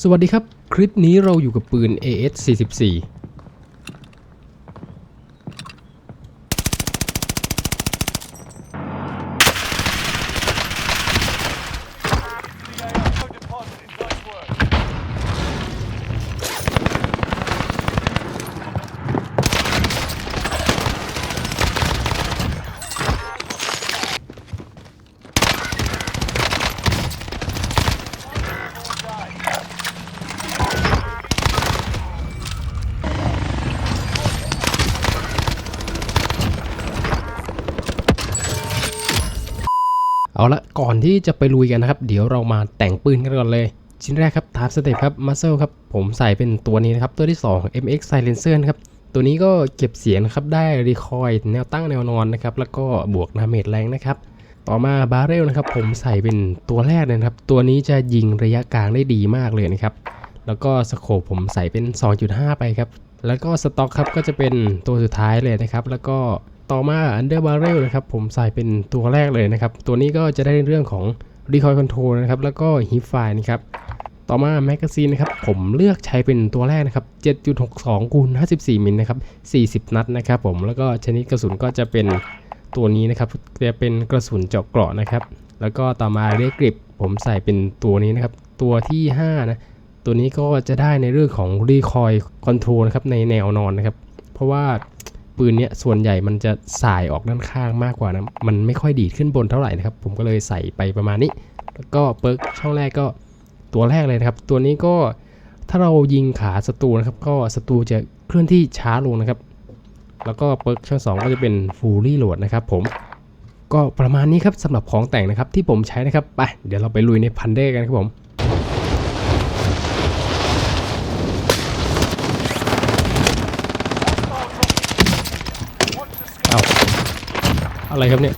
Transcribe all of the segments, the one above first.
สวัสดีครับ คลิปนี้เราอยู่กับปืน AS44 เอาละก่อนที่จะไปลุยกันนะครับ เดี๋ยวเรามาแต่งปืนกันก่อนเลย ชิ้นแรกครับทาร์สเตปครับมัสเซลครับ ผมใส่เป็นตัวนี้นะครับ ตัวที่ 2 MX Silencer นะครับตัวนี้ก็เก็บเสียงครับได้รีคอยแนวตั้งแนวนอนนะครับ แล้วก็บวกนาเมจแรงนะครับ ต่อมาบาร์เรลนะครับ ผมใส่เป็นตัวแรกเลยครับ ตัวนี้จะยิงระยะกลางได้ดีมากเลยนะครับ แล้วก็สโคปผมใส่เป็น 2.5 ไปครับ แล้วก็สต็อกครับก็จะเป็นตัวสุดท้ายเลยนะครับ แล้วก็ ต่อมา Under Barrel นะครับผมใส่เป็นตัวแรกเลยนะครับ ตัวนี้ก็จะได้เรื่องของ Recoil Control นะครับ แล้วก็ Hip Fire นะครับต่อมาแมกกาซีนนะครับผมเลือกใช้เป็นตัวแรกนะครับ 7.62คูณ54 มิลนะครับ 40 นัดนะครับผมแล้วก็ชนิดกระสุนก็จะเป็นตัวนี้นะครับจะเป็นกระสุนเจาะเกราะนะครับ แล้วก็ต่อมาเรียกริปผมใส่เป็นตัวนี้นะครับ ตัวที่ 5 นะ ตัวนี้ก็จะได้ในเรื่องของ Recoil Control นะครับในแนวนอนนะครับ เพราะว่า ปืนเนี้ยส่วนใหญ่มันจะสายออกด้านข้างมากกว่านะมันไม่ค่อยดีดขึ้นบนเท่าไหร่นะครับ ผมก็เลยใส่ไปประมาณนี้ แล้วก็เปิร์กช่องแรกก็ตัวแรกเลยนะครับ ตัวนี้ก็ถ้าเรายิงขาศัตรูนะครับ ก็ศัตรูจะเคลื่อนที่ช้าลงนะครับ แล้วก็เปิร์กช่องสองก็จะเป็นฟูลี่โหลดนะครับ ผมก็ประมาณนี้ครับสำหรับของแต่งนะครับที่ผมใช้นะครับไปเดี๋ยวเราไปลุยในพันเดกันครับผม อะไรครับเนี่ย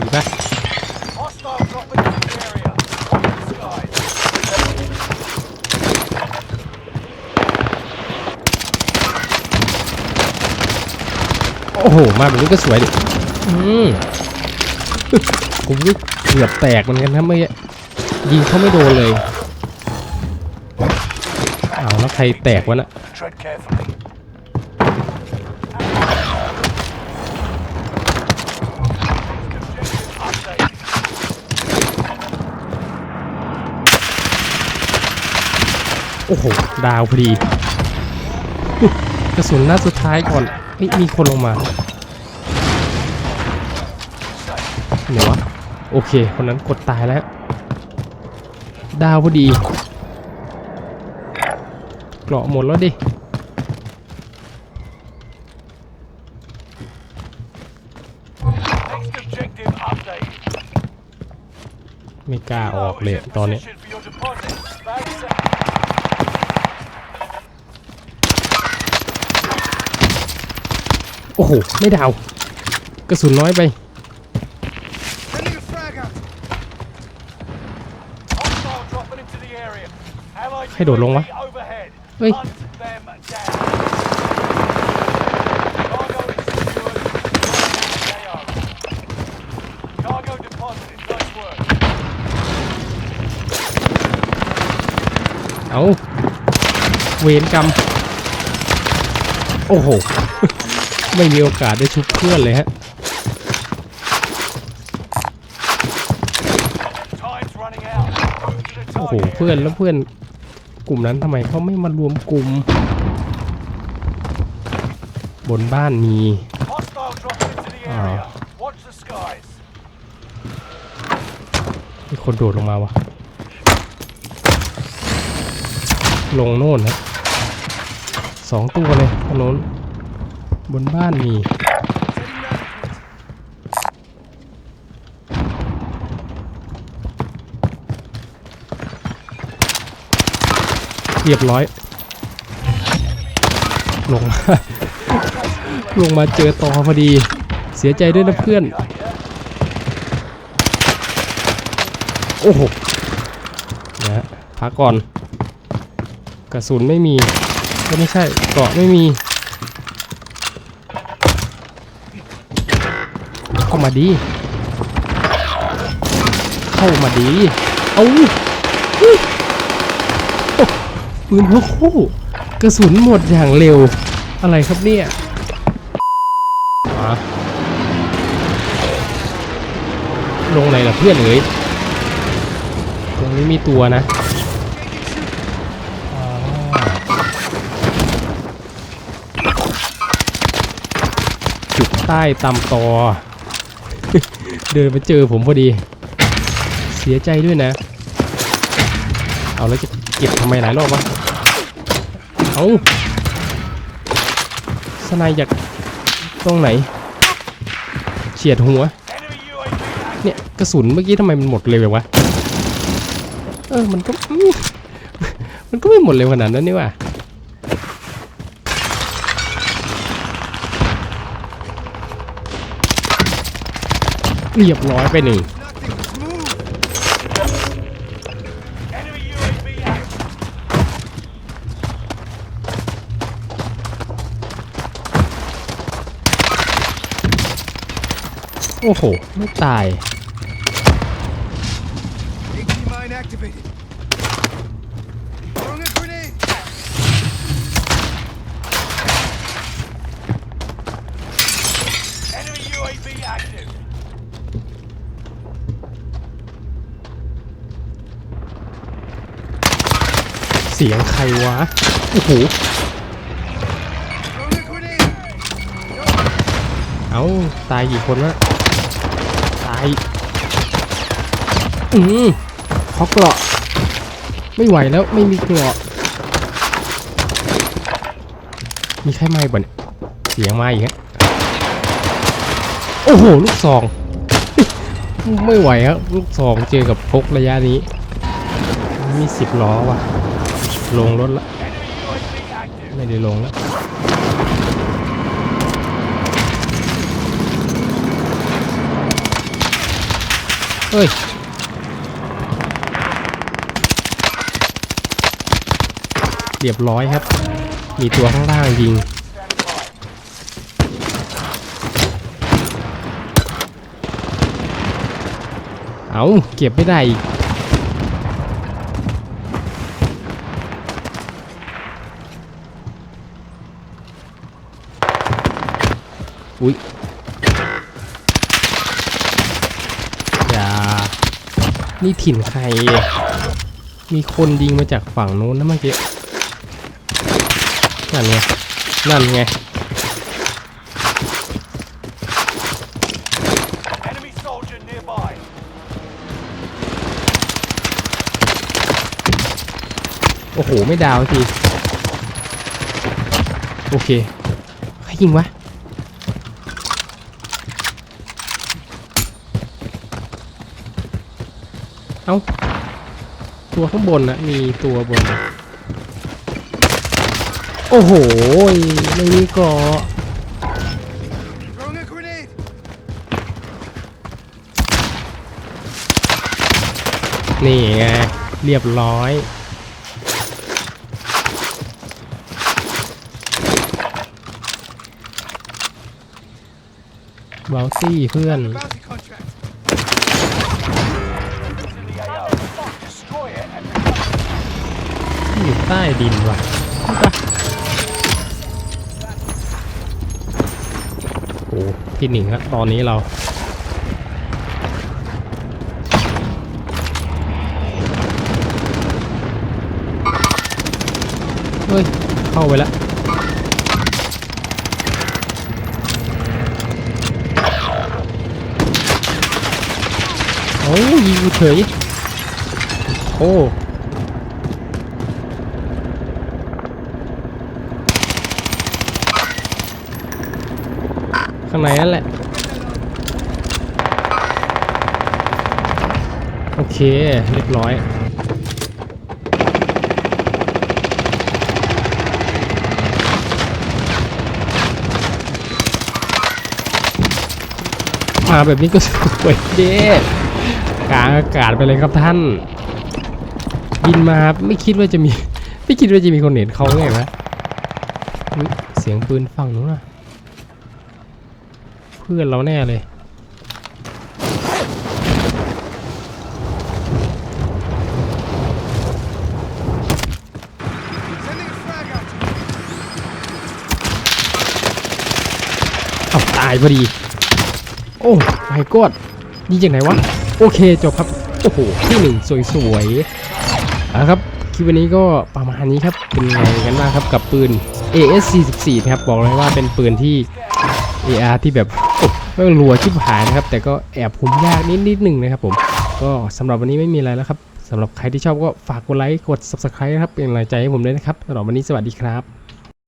มีปโอ้โห มาแบบนี้ก็สวยดิ อืม คุ้ม ก็เกือบแตกเหมือนกันนะเมื่อกี้ยิงเขาไม่โดนเลยอ้าวแล้วใครแตกวะน่ะโอ้โห ดาวพอดี กระสุนนัดสุดท้ายก่อนเฮ้ยมีคนลงมาไหนวะ โอเค คนนั้นกดตายแล้ว ดาวพอดีเกราะหมดแล้วดิ ไม่กล้าออกเลยตอนนี้โอ้โห ไม่ดาว กระสุนน้อยไป area. Allied ให้โดดลงวะ UAV overhead. เฮ้ย Hunt them down. Cargo is secured. KO. Cargo deposited. Nice work. เอาเวรกรรม โอ้โห ไม่มีโอกาสได้ชุบเพื่อนเลยฮะ Time's running out. Move to the โอ้โห target เพื่อนแล้วเพื่อน กลุ่มนั้นทำไมเขาไม่มารวมกลุ่ม บนบ้านมีมีคนโดดลงมาวะลงโน่นนะสองตัวเลยถนนบนบ้านมี เรียบร้อย ลงมา ลงมาเจอต่อพอดี เสียใจด้วยนะเพื่อน โอ้โหนะพักก่อน กระสุนไม่มี ก็ไม่ใช่เกาะไม่มีเข้ามาดี เข้ามาดี เอาอุ๊ยโอ้ ปืนพกคู่ กระสุนหมดอย่างเร็ว อะไรครับเนี่ยลงไหนล่ะเพื่อนเอ๋ยตรงนี้มีตัวนะจุดใต้ตำตอ เดินมาเจอผมพอดี เสียใจด้วยนะ เอาแล้วจะ ก็บทำไมหลายรอบวะ เอาสนายจากตรงไหน เฉียดหัว เนี่ยกระสุนเมื่อกี้ทำไมมันหมดเร็วจังวะ เออ มันก็ มันก็ไม่หมดเร็วขนาดนั้นนี่ว่ะเรียบร้อยไปหนึ่ง โอ้โห ไม่ตาย เสียงใครวะ โอ้โห เอาตายกี่คนละ อืมขอเกราะ ไม่ไหวแล้วไม่มีเกราะ มีใครไหมบ่นเสียงมาอีกฮะโอ้โห ลูกซอง ไม่ไหวครับลูกซองเจอกับพกระยะนี้ มีสิบล้อว่ะ ลงรถละ ไม่ได้ลงแล้ว เฮ้ยเรียบร้อยครับ มีตัวข้างล่างยิง เอาเก็บไม่ได้อีกอุ้ยอย่า นี่ถิ่นใคร มีคนยิงมาจากฝั่งนู้นนะเมื่อกี้ นั่นไง นั่นไง Enemy soldier nearby. โอ้โห ไม่ดาวสักที โอเค ใครยิงวะ เอ้า ตัวข้างบนนะมีตัวบน โอ้โห ไม่มีเกาะนี่ไง เรียบร้อยเบลซี่เพื่อน ใต้ดินว่ะนี่ปะโอ้ที่หนึ่งครับตอนนี้เราเฮ้ย เข้าไปแล้วโอ้ยยิงเฉยโอ้ ข้างในนั่นแหละ โอเค เรียบร้อย มาแบบนี้ก็สวยเด้กลางอากาศไปเลยครับท่าน บินมาไม่คิดว่าจะมี ไม่คิดว่าจะมีคนเห็นเขาไงวะอุ๊ยเสียงปืนฝั่งนู้นน่ะ เพื่อนเราแน่เลย เอาตายพอดี โอ้ไม่กอดยิงจากไหนวะ โอเคจบครับ โอ้โห ที่หนึ่งสวยๆเอาละครับคลิปวันนี้ก็ประมาณนี้ครับ เป็นไงกันบ้างครับกับปืน AS 44 นะครับ บอกเลยว่าเป็นปืนที่ AR ที่แบบ โอ้ไม่รัวชิบหายนะครับ แต่ก็แอบคุมยากนิดนิดหนึ่งนะครับผม ก็สำหรับวันนี้ไม่มีอะไรแล้วครับสำหรับใครที่ชอบก็ฝากกดไลค์กด subscribe นะครับเป็นกำลังใจให้ผมด้วยนะครับสำหรับวันนี้สวัสดีครับ